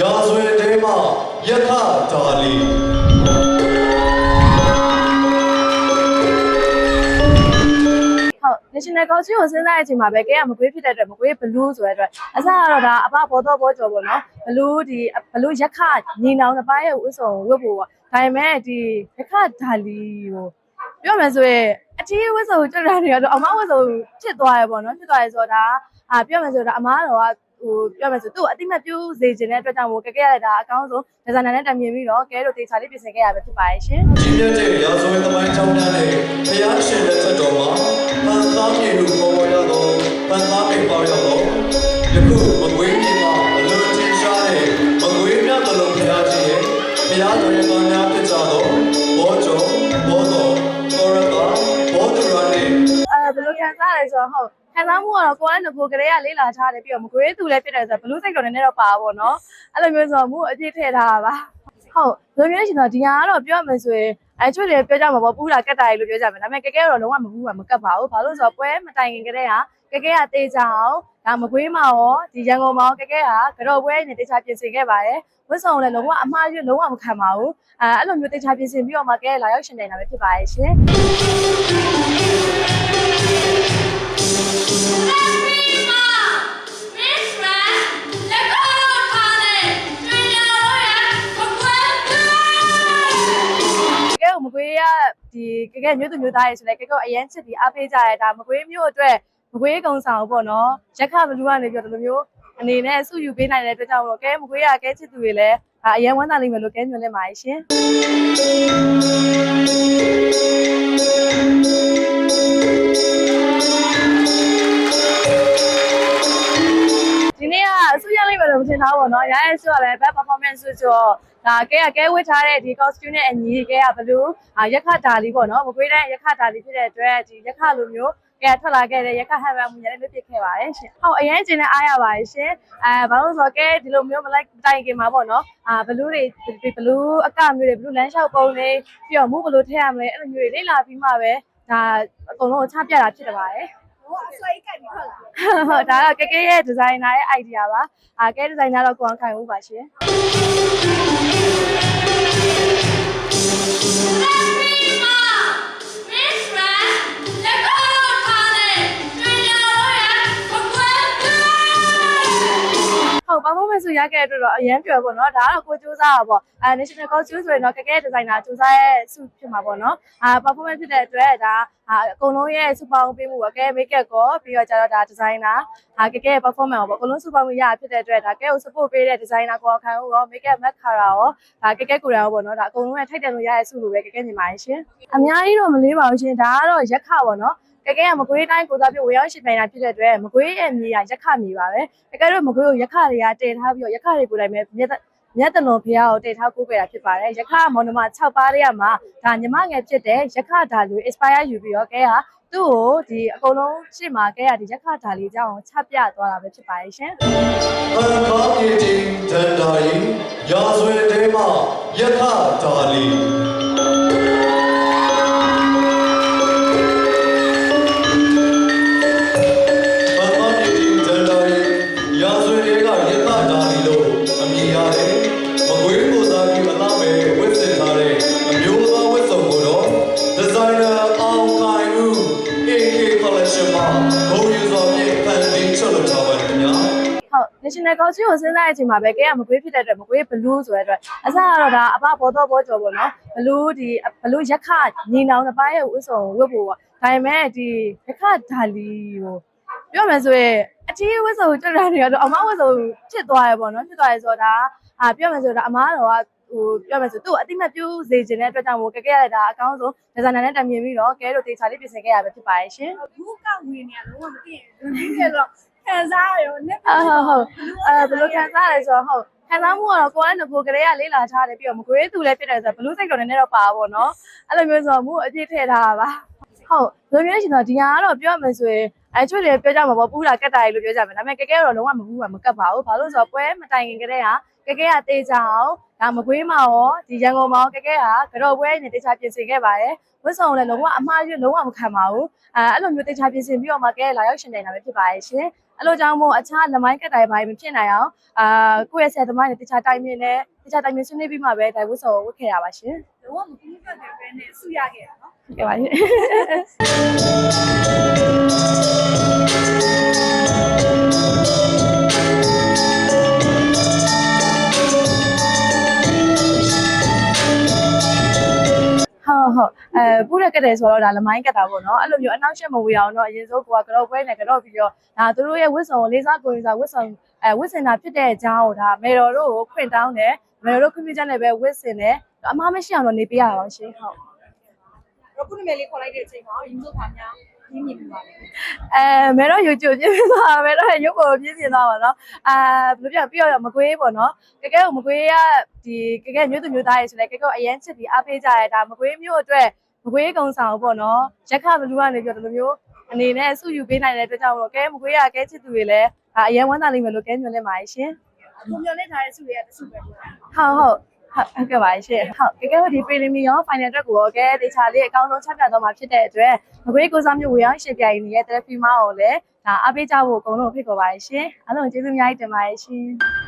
ရာဇဝင်တဲမှယခဒါလီဟုတ် national costume ကိုစဉ်းစားတဲ့အချိန်မှာပဲကဲကမကွေးဖြစ်တဲ့အတွက်မကွေး blue ဆိုတဲ့အတွက်အစကတော့ဒါအဘဘောတော့ဘောကြော်ပေါ့နော် blue ဒီ blue ရက်ခညီနောင်တစ်ပိုင်းရဲ့ဝတ်စုံဝတ်ဖို့ပေါ့ဒါပေမဲ့ဒီရက်ခဒါလီကိုပြောမယ်ဆိုရင်အထီးဝတ်စုံကြွတာတွေကတော့အမဝတ်စုံဖြစ်သွားရပေါ့နော်ဖြစ်သွားရဆိုတော့ဒါအာပြောမယ်ဆိုတော့အမားတော်က ဟိုပြောမယ်ဆိုသူ့ကိုအတိမတ်ပြုစေခြင်းတဲ့အတွက်ကြောင့်မို့ကဲကဲရတာအကောင်းဆုံးဒီဇိုင်နာနဲ့တိုင်မြင်ပြီးတော့ကဲတို့တေချာလေးပြင်ဆင်ခဲ့ရပဲဖြစ်ပါရဲ့ရှင်ကြီးမြတ်တဲ့ရာဇဝင်သမိုင်းကြောင်းများနဲ့ဘုရားရှင်လက်ထက်တော်မှာပန်းသားမြေလူပေါ်ပေါ်ရသောပန်းသားမြေပေါ်ရသောယခုမကွေးမြေမှာအလွန်ထင်ရှားတဲ့မကွေးမြတ်တော်ဘုရားရှင်ရဲ့ဘုရားတော်ရဲ့ကောင်းများဖြစ်ကြသောဘောကျော် ခံစားရလဲဆိုတော့ဟုတ်ခံစားမှုကတော့ကိုယ်ကငကိုကလေးကလေးလာထားတယ်ပြီးတော့မကွေးသူလည်းဖြစ်တယ်ဆိုတော့ဘလူးစိတ်တော့နည်းနည်းတော့ပါပါဘောနော်အဲ့လိုမျိုးဆိုတော့မူအပြည့်ထည့်ထားတာပါဟုတ်ဘယ်လိုမျိုးရှင်တော့ဒီဟာကတော့ပြောရမယ်ဆိုရင်အဲချွတ်တယ်ပြောကြမှာပေါ့ပူတာကတ်တာလို့ပြောကြမယ်ဒါပေမဲ့ကဲကဲတော့လုံးဝမပူပါမကတ်ပါဘူးဘာလို့ဆိုတော့ပွဲမတိုင်ခင်ကတည်းကကဲကဲကတေးကြအောင်ဒါမကွေးမှာရောဒီရန်ကုန်မှာရောကဲကဲကကြော်ပွဲနဲ့တေချာပြင်ဆင်ခဲ့ပါတယ်ဝတ်ဆောင်လည်းလုံးဝအမှားရွလုံးဝမခံပါဘူးအဲအဲ့လိုမျိုးတေချာပြင်ဆင်ပြီးတော့မှကဲလာရောက်ရှင်နေတာပဲဖြစ်ပါရဲ့ရှင် ကဲမကွေးရဒီကဲကဲမြို့သူမြို့သားတွေဆိုလဲကဲကအရန်ချစ်ပြီးအားပေးကြရတာမကွေးမြို့အတွက်မကွေးကုံဆောင်ပေါ့နော်ရက်ခဘလူးကနေပြီးတော့ဒီလိုမျိုးအနေနဲ့စုယူပေးနိုင်တဲ့အတွက်ကြောင့်မလို့ကဲမကွေးရကဲချစ်သူတွေလည်းဒါအရန်ဝမ်းသာလိမ့်မယ်လို့ကဲညွှန်လဲပါရှင်ဒီနေ့ကအစုရလိမ့်မယ်လို့မထင်ထားပါတော့။ရရဲ့ဆိုရလဲ back performance ဆိုတော့ ဒါကဲကကဲဝတ်ထားတဲ့ဒီ costume နဲ့အညီကဲကဘလူးရက်ခဒါလီပေါ့နော်။မကွေးတဲ့ရက်ခဒါလီဖြစ်တဲ့အတွက်ဒီရက်ခလိုမျိုးကဲထွက်လာခဲ့တဲ့ရက်ခဟန်မန်မူရလည်းလွတ်ပြခဲ့ပါတယ်ရှင်။ဟုတ်အရင်ကျင်းနဲ့အားရပါတယ်ရှင်။အဲဘာလို့ဆိုတော့ကဲဒီလိုမျိုးမလိုက်တိုင်ခင်မှာပေါ့နော်။အာဘလူးတွေဒီဘလူးအကမျိုးတွေဘလူးလမ်းလျှောက်ပုံတွေပြီးတော့မူဘလူးထည့်ရမလဲအဲ့လိုမျိုးတွေလေ့လာပြီးမှပဲဒါအကုန်လုံးကိုချပြတာဖြစ်တယ်ပါတယ်။ဟုတ်ဒါကကဲကဲရဲ့ဒီဇိုင်နာရဲ့ idea ပါအာကဲဒီဇိုင်နာတော့ကိုအောင်ခိုင်ဦးပါရှင် ရခဲ့တဲ့အတွက်တော့အရန်ပြောပေါ့နော်ဒါကတော့ကိုစူးစမ်းတာပေါ့အဲ national costume ဆိုရင်တော့ကကဲဒီဇိုင်နာစူးစမ်းရဲ့စုဖြစ်မှာပေါ့နော်အာ performance ဖြစ်တဲ့အတွက်ဒါအာအကုန်လုံးရဲ့စူပေါင်းပေးမှုပေါ့ကဲ make up ကောပြီးတော့ကျတော့ဒါဒီဇိုင်နာအာကကဲရဲ့ performance ပေါ့အကုန်လုံးစူပေါင်းမှုရဖြစ်တဲ့အတွက်ဒါကဲကို support ပေးတဲ့ဒီဇိုင်နာကိုခံဦးရော make up mask ခါရာရောဒါကကဲကိုရအောင်ပေါ့နော်ဒါအကုန်လုံးရဲ့ထိုက်တယ်လို့ရရဲ့စုလို့ပဲကကဲမြင်ပါရဲ့ရှင်အများကြီးတော့မလေးပါဘူးရှင်ဒါကတော့ရက်ခပေါ့နော် ကကဲကမကွေးတိုင်းကိုစားပြဝေရောက်ရှင်ပြန်တာဖြစ်တဲ့အတွက်မကွေးရဲ့မြေကရက်ခမြေပါပဲကကဲတို့မကွေးကိုရက်ခတွေကတည်ထားပြီးတော့ရက်ခတွေကိုလည်းမြတ်မြတ်တလွန်ဖျားကိုတည်ထားကိုးကြတာဖြစ်ပါတယ်ရက်ခမောင်နှမ6ပါးတွေကမှဒါညီမငယ်ဖြစ်တဲ့ရက်ခဒါလူ inspire ယူပြီးတော့ကဲဟာသူ့ကိုဒီအကုန်လုံးရှေ့မှာကဲဟာဒီရက်ခဒါလေးအကြောင်းကိုချပြသွားတာပဲဖြစ်ပါတယ်ရှင်ပန်းသားမြေတင်ဒန္တာယီရာဇဝင်တဲမှယခဒါလီ ဟုတ် national costume ကိုစဉ်းစားတဲ့အချိန်မှာပဲကဲကမကွေးဖြစ်တဲ့အတွက်မကွေး blue ဆိုတဲ့အတွက်အစကတော့ဒါအဘဘောတော့ဘောကြော်ပေါ့နော် blue ဒီ blue ရက်ခညီနောင်တစ်ပိုင်းရဲ့ဝတ်စုံဝတ်ဖို့ပေါ့ဒါပေမဲ့ဒီရက်ခဒါလီကိုပြောမယ်ဆိုရင်အထီးဝတ်စုံကြွတာတွေကတော့အမဝတ်စုံဖြစ်သွားရပေါ့နော်ဖြစ်သွားရဆိုတော့ဒါအာပြောမယ်ဆိုတော့အမားတော်ကဟိုပြောမယ်ဆိုသူ့ကိုအတိမတ်ပြုစေခြင်းတဲ့အတွက်ကြောင့်မို့ကဲကဲရတာအကောင်းဆုံးဒီဇိုင်နာနဲ့တိုင်မြင်ပြီးတော့ကဲတို့တေချာလေးပြင်ဆင်ခဲ့ရပဲဖြစ်ပါရဲ့ရှင်ဘူးကဝင်နေရလုံးဝမသိရင်လူကြီးတွေတော့ ခံစားရရောနဲ့အာဟုတ်ဟုတ်အဲဘယ်လိုခံစားရလဲဆိုတော့ဟုတ်ခံစားမှုကတော့ကိုယ်ကငကိုကလေးကလေးလာထားတယ်ပြီးတော့မကွေးသူလည်းဖြစ်တယ်ဆိုတော့ဘလူးစိတ်တော့နည်းနည်းတော့ပါပါတော့အဲ့လိုမျိုးဆိုတော့မူအပြည့်ထည့်ထားတာပါဟုတ်ဘယ်လိုမျိုးရှင်တော့ဒီဟာကတော့ပြောရမယ်ဆိုရင်အဲချွတ်တယ်ပြောကြမှာပေါ့ပူတာကတ်တာလို့ပြောကြမယ်ဒါပေမဲ့ကဲကဲတော့လုံးဝမပူပါမကတ်ပါဘူးဘာလို့ဆိုတော့ပွဲမတိုင်ခင်ကတည်းကကဲကဲကတေးကြအောင်ဒါမကွေးမှာရောဒီရန်ကုန်မှာရောကဲကဲကကြော်ပွဲနဲ့တေချာပြင်ဆင်ခဲ့ပါတယ်ဝတ်ဆောင်လည်းလုံးဝအမှားရွလုံးဝမခံပါဘူးအဲအဲ့လိုမျိုးတေချာပြင်ဆင်ပြီးတော့မှကဲလာရောက်ရှင်နေတာပဲဖြစ်ပါရဲ့ရှင် အဲ့လိုကြောင့်မို့အခြားလမိုင်းကတ်တိုင်ပိုင်းမဖြစ်နိုင်အောင်အာကိုယ့်ရဲ့ဆယ်သမားနဲ့တခြားတိုင်မြင်နဲ့တခြားတိုင်မြင်ဆွေးနွေးပြီးမှပဲဒါဝတ်စော်ဝတ်ခဲ့ရပါရှင်လုံးဝမကူးကတ်တဲ့ပဲနဲ့ဆူရခဲ့တာနော်ဟုတ်ကဲ့ပါရှင် ဟုတ်ဟုတ်အဲပူးရကတဲ့ဆိုတော့ဒါလမိုင်းကတ်တာပေါ့နော်အဲ့လိုမျိုးအနောက်ရှက်မဝေအောင်တော့အရင်ဆုံးကိုကကတော့ပွဲနဲ့ကတော့ပြီးတော့ဒါသူတို့ရဲ့ဝစ်စုံကိုလေးစားကိုရင်စားဝစ်စုံအဲဝစ်စင်တာဖြစ်တဲ့အကြောင်းကိုဒါမေတော်တို့ကိုခွင့်တောင်းတယ်မေတော်တို့ခွင့်ပြုချက်နဲ့ပဲဝစ်စင်တယ်အမားမရှိအောင်တော့နေပေးရပါရှင်ဟုတ်တော့ခုနမဲလေးခေါ်လိုက်တဲ့အချိန်မှာရင်းစိုးခါများ ရင်းမြင်ပြပါလေအဲမဲတော့ YouTube ပြင်းပြသွားမဲတော့ရုပ်ပေါ်ပြင်းပြသွားပါတော့အာဘယ်လိုပြောပြီးတော့မကွေးပေါ့နော်ကဲကဲကိုမကွေးကဒီကဲကဲမျိုးသူမျိုးသားတွေဆိုလဲကဲကဲကိုအရန်ချစ်ပြီးအားပေးကြရတာမကွေးမျိုးအတွက်မကွေးကုံဆောင်ပေါ့နော်ရက်ခဘလူးကနေပြောဒီလိုမျိုးအနေနဲ့စုယူပေးနိုင်တဲ့အတွက်ကြောင့်မလို့ကဲမကွေးကကဲချစ်သူတွေလည်းအာအရန်ဝမ်းသာလိမ့်မယ်လို့ကဲညွှန်နေပါရှင်ပုံမျောနဲ့ထားတဲ့ဆူတွေကတဆူပဲပြောတာဟုတ်ဟုတ် ဟုတ်ဟုတ်ကဲ့ပါရှင်ဟုတ်ကဲကဲဒီ preliminary ရော final အတွက်ကိုရောကဲတေချာလေးအကောင်းဆုံးချက်ပြတော့မှာဖြစ်တဲ့အတွက်မကွေးကိုစားမျိုးဝေအောင်ရှင်ပြိုင်နေတဲ့ therapy မောကိုလည်းဒါအားပေးကြဖို့အကုန်လုံးဖိတ်ခေါ်ပါရှင်အားလုံးကျေးဇူးအများကြီးတင်ပါတယ်ရှင်